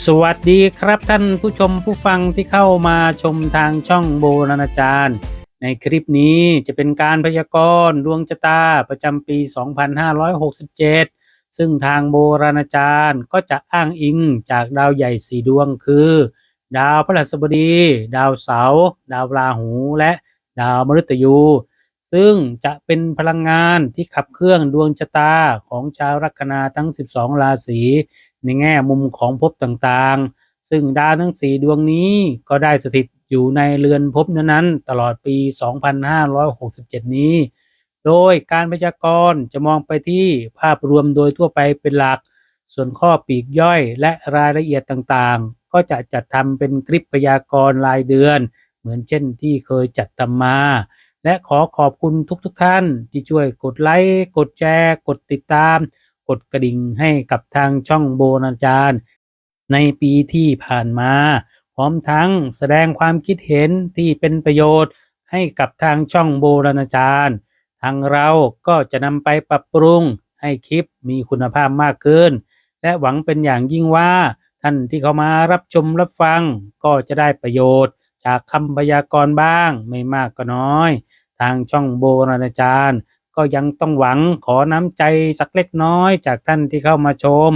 สวัสดีครับท่านผู้ชมผู้ฟังที่เข้ามาชมทางช่องโบราณอาจารย์ ในคลิปนี้จะเป็นการพยากรณ์ดวงชะตาประจำปี 2567 ซึ่งทางโบราณอาจารย์ก็จะอ้างอิงจากดาวใหญ่สีดวงคือ ดาวพฤหัสบดี ดาวเสาร์ดาวราหู และดาวมฤตยู ซึ่งจะเป็นพลังงานที่ขับเคลื่อนดวงชะตาของชาวลัคนาทั้ง 12 ราศี ในแง่มุมของภพต่างๆ ซึ่งดาวทั้งสี่ดวงนี้ก็ได้สถิตอยู่ในเรือนภพนั้นๆ ตลอดปี 2567 นี้ โดยการพยากรณ์จะมองไปที่ภาพรวมโดยทั่วไปเป็นหลัก ส่วนข้อปีกย่อยและรายละเอียดต่างๆ ก็จะจัดทำเป็นคลิปพยากรณ์รายเดือน เหมือนเช่นที่เคยจัดทำมา และขอขอบคุณทุกๆทท่านที่ช่วยกดไลค์กดแชร์กดติดตาม กดกระดิ่งให้กับทางช่องโบนาจารย์ ในปีที่ผ่านมา พร้อมทั้งแสดงความคิดเห็นที่เป็นประโยชน์ให้กับทางช่องโบราณอาจารย์ ทางเราก็จะนำไปปรับปรุงให้คลิปมีคุณภาพมากขึ้น และหวังเป็นอย่างยิ่งว่า ท่านที่เข้ามารับชมรับฟัง ก็จะได้ประโยชน์ จากคำพยากรณ์บ้างไม่มากก็น้อย ทางช่องโบราณอาจารย์ ก็ยังต้องหวังขอน้ำใจสักเล็กน้อยจากท่านที่เข้ามาชม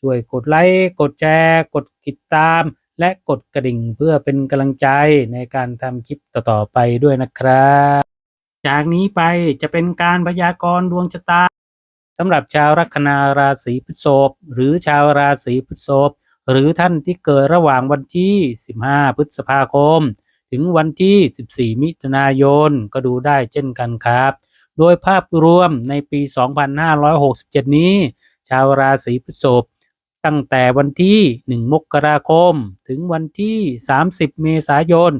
ช่วยกดไลค์กดแชร์กดติดตาม และกดกระดิ่งเพื่อเป็นกำลังใจในการทำคลิปต่อๆไปด้วยนะครับ จากนี้ไปจะเป็นการพยากรณ์ดวงชะตาสำหรับชาวลัคนาราศีพฤษภหรือชาวราศีพฤษภหรือท่านที่เกิดระหว่างวันที่ 15 พฤษภาคม ถึงวันที่ 14 มิถุนายนก็ดูได้เช่นกันครับ โดยภาพรวมในปี 2567 นี้ ชาวราศีพฤษภตั้งแต่วันที่ 1 มกราคม ถึงวันที่ 30 เมษายน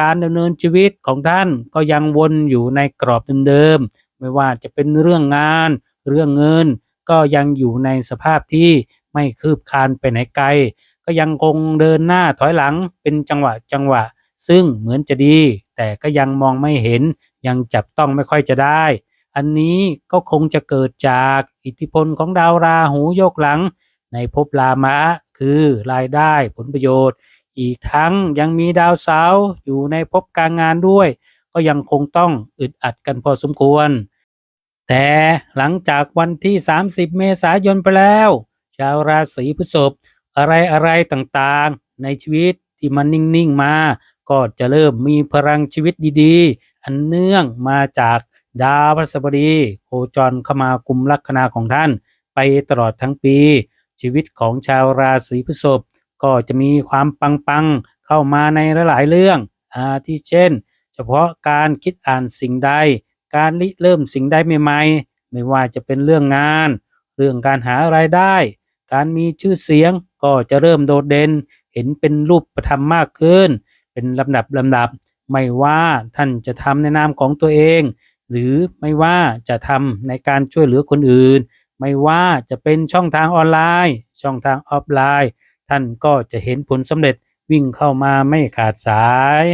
การดำเนินชีวิตของท่านก็ยังวนอยู่ในกรอบเดิมๆ ไม่ว่าจะเป็นเรื่องงาน เรื่องเงิน ก็ยังอยู่ในสภาพที่ไม่คืบคลานไปไหนไกล ก็ยังคงเดินหน้าถอยหลังเป็นจังหวะจังหวะ ซึ่งเหมือนจะดี แต่ก็ยังมองไม่เห็น ยังจับต้องไม่ค่อยจะได้ อันนี้ก็คงจะเกิดจากอิทธิพลของดาวราหูโยกหลัง ในภพรามะ คือรายได้ผลประโยชน์ อีกทั้งยังมีดาวเสาร์อยู่ในภพการงานด้วย ก็ยังคงต้องอึดอัดกันพอสมควร แต่หลังจากวันที่ 30 เมษายนไปแล้ว ชาวราศีพฤษภอะไรอะไรต่างๆ ในชีวิตที่มันนิ่งๆมา ก็จะเริ่มมีพลังชีวิตดีๆ อันเนื่องมาจากดาวพฤหัสบดีโคจรเข้ามากุมลัคนาของท่าน ไปตลอดทั้งปี ชีวิตของชาวราศีพฤษภก็จะมีความปังๆ เข้ามาในหลายๆเรื่องอาทิเช่น เฉพาะการคิดอ่านสิ่งใด การริเริ่มสิ่งใดใหม่ๆ ไม่ว่าจะเป็นเรื่องงาน เรื่องการหารายได้ การมีชื่อเสียงก็จะเริ่มโดดเด่นเห็นเป็นรูปธรรมมากขึ้น เป็นลำดับลำดับ ไม่ว่าท่านจะทำในนามของตัวเอง หรือไม่ว่าจะทำในการช่วยเหลือคนอื่น ไม่ว่าจะเป็นช่องทางออนไลน์ ช่องทางออฟไลน์ ท่านก็จะเห็นผลสำเร็จวิ่งเข้ามาไม่ขาดสาย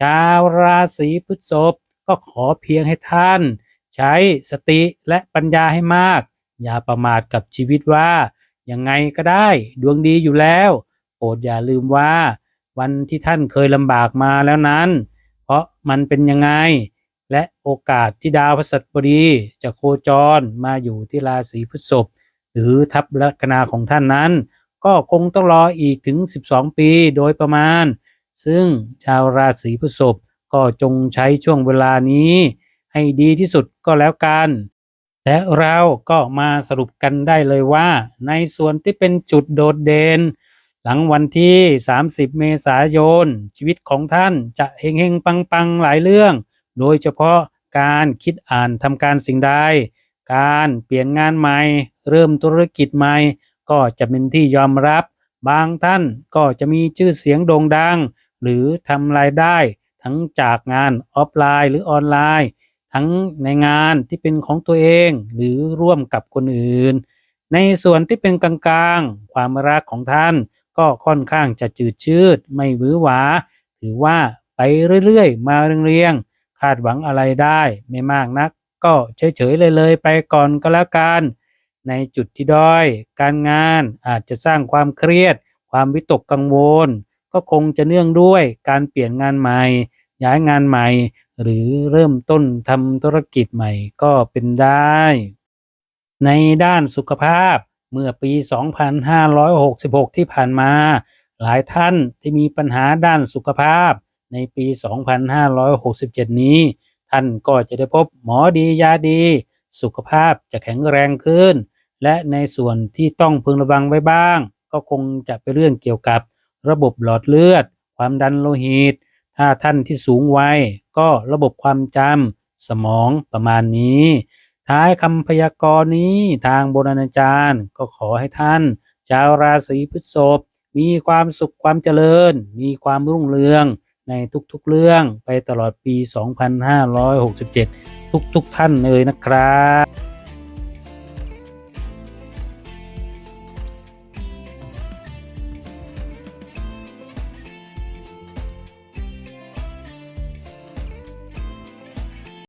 ชาวราศีพฤษภก็ขอเพียงให้ท่าน ใช้สติและปัญญาให้มาก อย่าประมาทกับชีวิตว่ายังไงก็ได้ดวงดีอยู่แล้ว โปรดอย่าลืมว่า วันที่ท่านเคยลำบากมาแล้วนั้น เพราะมันเป็นยังไง และโอกาสที่ดาวพฤหัสบดีจะโคจรมาอยู่ที่ราศีพฤษภหรือทับลัคนาของท่านนั้น ก็คงต้องรออีกถึง 12 ปีโดยประมาณ ซึ่งชาวราศีพฤษภก็จงใช้ช่วงเวลานี้ ให้ดีที่สุดก็แล้วกันและเราก็มาสรุปกันได้เลยว่า ในส่วนที่เป็นจุดโดดเด่น หลังวันที่ 30 เมษายน ชีวิตของท่านจะเฮงๆปังๆหลายเรื่อง โดยเฉพาะการคิดอ่านทำการสิ่งใด การเปลี่ยนงานใหม่ เริ่มธุรกิจใหม่ ก็จะเป็นที่ยอมรับ บางท่านก็จะมีชื่อเสียงโด่งดัง หรือทำรายได้ ทั้งจากงานออฟไลน์หรือออนไลน์ ทั้งในงานที่เป็นของตัวเองหรือร่วมกับคนอื่น ในส่วนที่เป็นกลางๆ ความรักของท่าน ก็ค่อนข้างจะจืดชืด ไม่หวือหวา ถือว่าไปเรื่อยๆ มาเรียงๆ คาดหวังอะไรได้ไม่มากนัก ก็เฉยๆเลยๆไปก่อนก็แล้วกัน ในจุดที่ด้อย การงานอาจจะสร้างความเครียดคความวิตกกังวล ก็คงจะเนื่องด้วยการเปลี่ยนงานใหม่ ย้ายงานใหม่ หรือเริ่มต้นทำธุรกิจใหม่ก็เป็นได้ ในด้านสุขภาพ เมื่อปี 2566 ที่ผ่านมา หลายท่านที่มีปัญหาด้านสุขภาพ ในปี 2567 นี้ ท่านก็จะได้พบหมอดียาดี สุขภาพจะแข็งแรงขึ้น และในส่วนที่ต้องพึงระวังไว้บ้าง ก็คงจะเป็นเรื่องเกี่ยวกับระบบหลอดเลือด ความดันโลหิต ถ้าท่านที่สูงวัยก็ระบบความจำสมองประมาณนี้ ท้ายคำพยากรณ์นี้ทางโบราณอาจารย์ ก็ขอให้ท่าน ชาวราศีพฤษภมีความสุขความเจริญ มีความรุ่งเรืองในทุกๆเรื่องไปตลอดปี 2567 ทุกๆท่านเลยนะครับ